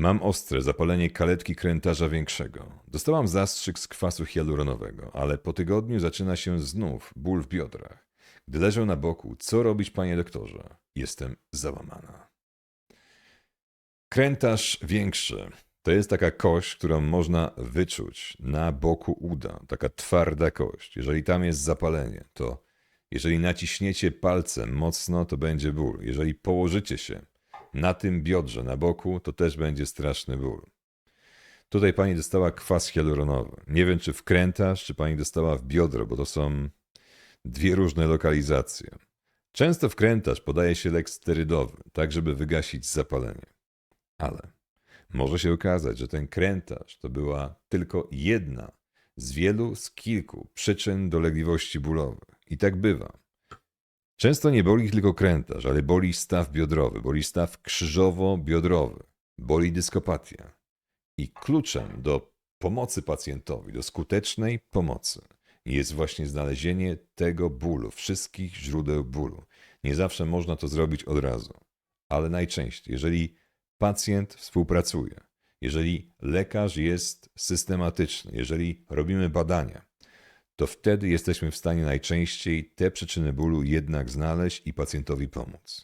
Mam ostre zapalenie kaletki krętarza większego. Dostałam zastrzyk z kwasu hialuronowego, ale po tygodniu zaczyna się znów ból w biodrach. Gdy leżę na boku, co robić, panie doktorze? Jestem załamana. Krętarz większy. To jest taka kość, którą można wyczuć na boku uda. Taka twarda kość. Jeżeli tam jest zapalenie, to jeżeli naciśniecie palcem mocno, to będzie ból. Jeżeli położycie się na tym biodrze, na boku, to też będzie straszny ból. Tutaj pani dostała kwas hialuronowy. Nie wiem, czy w krętarz, czy pani dostała w biodro, bo to są dwie różne lokalizacje. Często w krętarz podaje się lek sterydowy, tak żeby wygasić zapalenie. Ale może się okazać, że ten krętarz to była tylko jedna z wielu, z kilku przyczyn dolegliwości bólowych. I tak bywa. Często nie boli tylko krętarz, ale boli staw biodrowy, boli staw krzyżowo-biodrowy, boli dyskopatia. I kluczem do pomocy pacjentowi, do skutecznej pomocy jest właśnie znalezienie tego bólu, wszystkich źródeł bólu. Nie zawsze można to zrobić od razu, ale najczęściej, jeżeli pacjent współpracuje, jeżeli lekarz jest systematyczny, jeżeli robimy badania, to wtedy jesteśmy w stanie najczęściej te przyczyny bólu jednak znaleźć i pacjentowi pomóc.